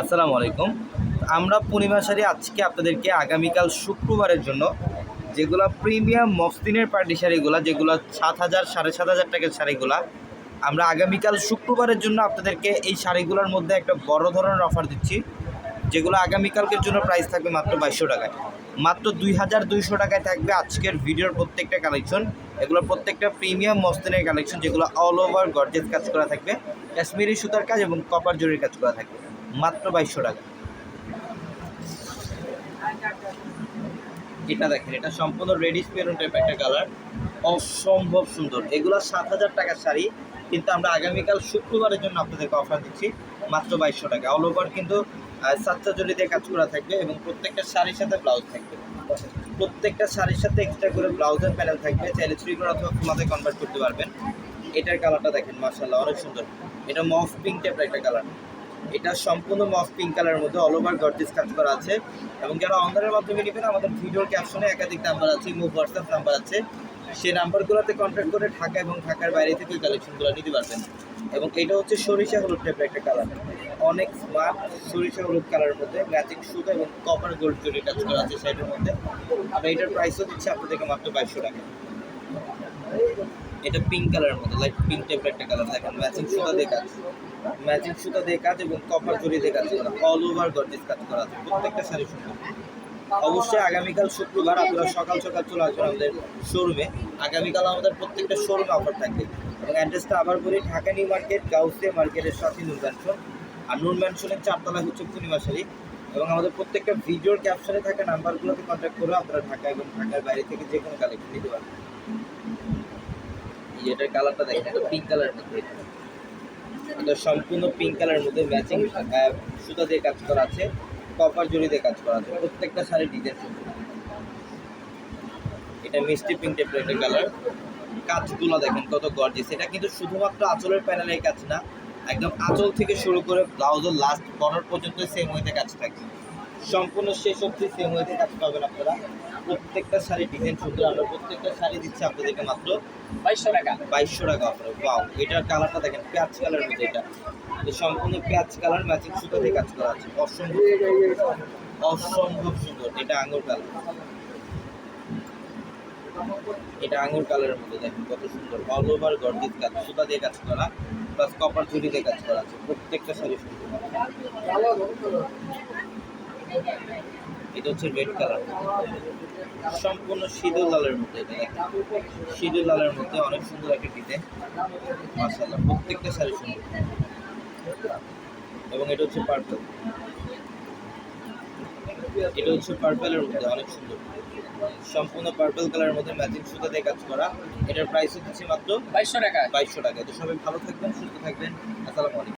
আসসালামু আলাইকুম। আমরা পূর্ণিমা শাড়ি আজকে আপনাদেরকে আগামীকাল শুক্রবারের জন্য যেগুলো প্রিমিয়াম মসলিনের পার্টি শাড়িগুলো, যেগুলো সাত হাজার, সাড়ে সাত হাজার টাকার শাড়িগুলো, আমরা আগামীকাল শুক্রবারের জন্য আপনাদেরকে এই শাড়িগুলোর মধ্যে একটা বড় ধরনের অফার দিচ্ছি, যেগুলো আগামীকালকের জন্য প্রাইস থাকবে মাত্র বাইশশো টাকায়। মাত্র দুই হাজার দুইশো টাকায় থাকবে আজকের ভিডিওর প্রত্যেকটা কালেকশন এগুলো প্রত্যেকটা প্রিমিয়াম মস্তিনের কালেকশন যেগুলো অল ওভার গর্জেস কাজ করা থাকবে, কাশ্মীরি সুতার কাজ এবং কপার জরির কাজ করা থাকবে। মাত্র বাইশশো টাকা। এটা দেখেন, এটা সম্পূর্ণ রেডিশ মেরুন টাইপ একটা কালার অসম্ভব সুন্দর। এগুলো সাত হাজার টাকার শাড়ি, কিন্তু আমরা আগামীকাল শুক্রবারের জন্য আপনাদেরকে অফার দিচ্ছি, মাত্র বাইশশো টাকা। অল ওভার কিন্তু সাতটা কাজ করা থাকবে এবং প্রত্যেকটা শাড়ির সাথে ব্লাউজ থাকবে। প্রত্যেকটা শাড়ির সাথে এক্সট্রা করে ব্লাউজের প্যানেল থাকবে। চাইলে থ্রি করে অথবা ফুমাতে কনভার্ট করতে পারবেন। এটার কালারটা দেখেন মার্শাল্লাহ অনেক সুন্দর। এটা মফ পিঙ্ক টাইপের একটা কালার এটা সম্পূর্ণ মফ পিঙ্ক কালারের মধ্যে অল ওভার গর্জিস কাজ করা আছে। এবং যারা অনলাইনের মাধ্যমে নেবেন, আমাদের ভিডিওর ক্যাপশনে একাধিক নাম্বার আছে মুভ হোয়াটসঅ্যাপ নাম্বার আছে। সেই নাম্বারগুলোতে কন্ট্যাক্ট করে ঢাকা এবং ঢাকার বাইরে থেকে কালেকশনগুলো নিতে পারবেন। এবং এটা হচ্ছে সরিষা হলুদ টাইপের একটা কালার অনেক স্মার্ট সরিষা হলুদ কালারের মধ্যে ম্যাজিক সুতা এবং কপার গোল্ড জরি কাজ করা আছে সাইডের মধ্যে। আর এটার প্রাইসও দিচ্ছে আপনাদেরকে মাত্র বাইশশো টাকা। এটা পিঙ্ক কালারের মধ্যে লাইট পিঙ্ক টাইপের একটা কালার দেখেন ম্যাচিং সুতা দিয়ে কাজ। ম্যাচিং সুতা দিয়ে কাজ এবং কপার জরি দিয়ে কাজ করা অল ওভার গর্জিস কাজ করা আছে, প্রত্যেকটা শাড়ি সুন্দর। অবশ্যই আগামীকাল শুক্রবার আপনারা সকাল সকাল চলে আসবেন আমাদের শোরুমে আগামীকাল আমাদের প্রত্যেকটা শোরুমে অফার থাকবে। এবং অ্যাড্রেসটা আবার বলি, ঢাকা নিউ মার্কেট, গাউসিয়া মার্কেটের সাথে নূর ম্যানশন আর নূর ম্যানশনের চারতলা হচ্ছে পূর্ণিমা শাড়ি। এবং আমাদের প্রত্যেকটা ভিডিওর ক্যাপশনে থাকা নাম্বারগুলোতে কন্ট্যাক্ট করে আপনারা ঢাকা এবং ঢাকার বাইরে থেকে যে কোনো কালেকশন নিতে পারবেন। এটার কালারটা দেখেন এটা পিঙ্ক কালারের মধ্যে এটা। সম্পূর্ণ পিঙ্ক কালারের মধ্যে ম্যাচিং সুতা দিয়ে কাজ করা আছে কপার জড়ি দিয়ে কাজ করা আছে, প্রত্যেকটা শাড়ি ডিজাইন এটা মিষ্টি পিঙ্ক একটা কালার কাজগুলো দেখেন কত গর্জিয়াস এটা কিন্তু শুধুমাত্র আঁচলের প্যানেলের কাজ না, একদম আঁচল থেকে শুরু করে ব্লাউজের লাস্ট বর্ডার পর্যন্ত সেম ওয়েতে কাজ থাকবে সম্পূর্ণ শেষ অবধি সেম ওয়েতে কাজ পাবেন আপনারা। প্রত্যেকটা শাড়ি ডিজাইন সুন্দর আমরা প্রত্যেকটা শাড়ি দিচ্ছি আপনাদেরকে মাত্র বাইশশো টাকা। বাইশশো টাকা অফারে বাউ এটার কালারটা দেখেন পেঁয়াজ কালারের মধ্যে এটা। এটা সম্পূর্ণ পেঁয়াজ কালার ম্যাচিং সুতো দিয়ে কাজ করা আছে। অসম্ভব অসম্ভব সুন্দর। এটা আঙুর কালার এটা আঙুর কালারের মধ্যে দেখেন কত সুন্দর। অল ওভার গর্জিত কাজ। সুতা দিয়ে কাজ করা প্লাস কপার চুরি দিয়ে কাজ করা আছে। প্রত্যেকটা শাড়ি সুন্দর। এটা হচ্ছে রেড কালার সম্পূর্ণ সিঁদুর লালের মধ্যে এটা সিঁদুর লালের মধ্যে অনেক সুন্দর একটা ডিজাইন মার্শাল্লাহ প্রত্যেকটা শাড়ি সুন্দর। এবং এটা হচ্ছে পার্পল এটা হচ্ছে পার্পেলের মধ্যে অনেক সুন্দর। সম্পূর্ণ পার্পল কালারের মধ্যে ম্যাচিং সুতা দিয়ে কাজ করা। এটার প্রাইস হচ্ছে মাত্র বাইশশো টাকা। বাইশশো টাকা। তো সবাই ভালো থাকবেন সুস্থ থাকবেন। আসসালামু আলাইকুম।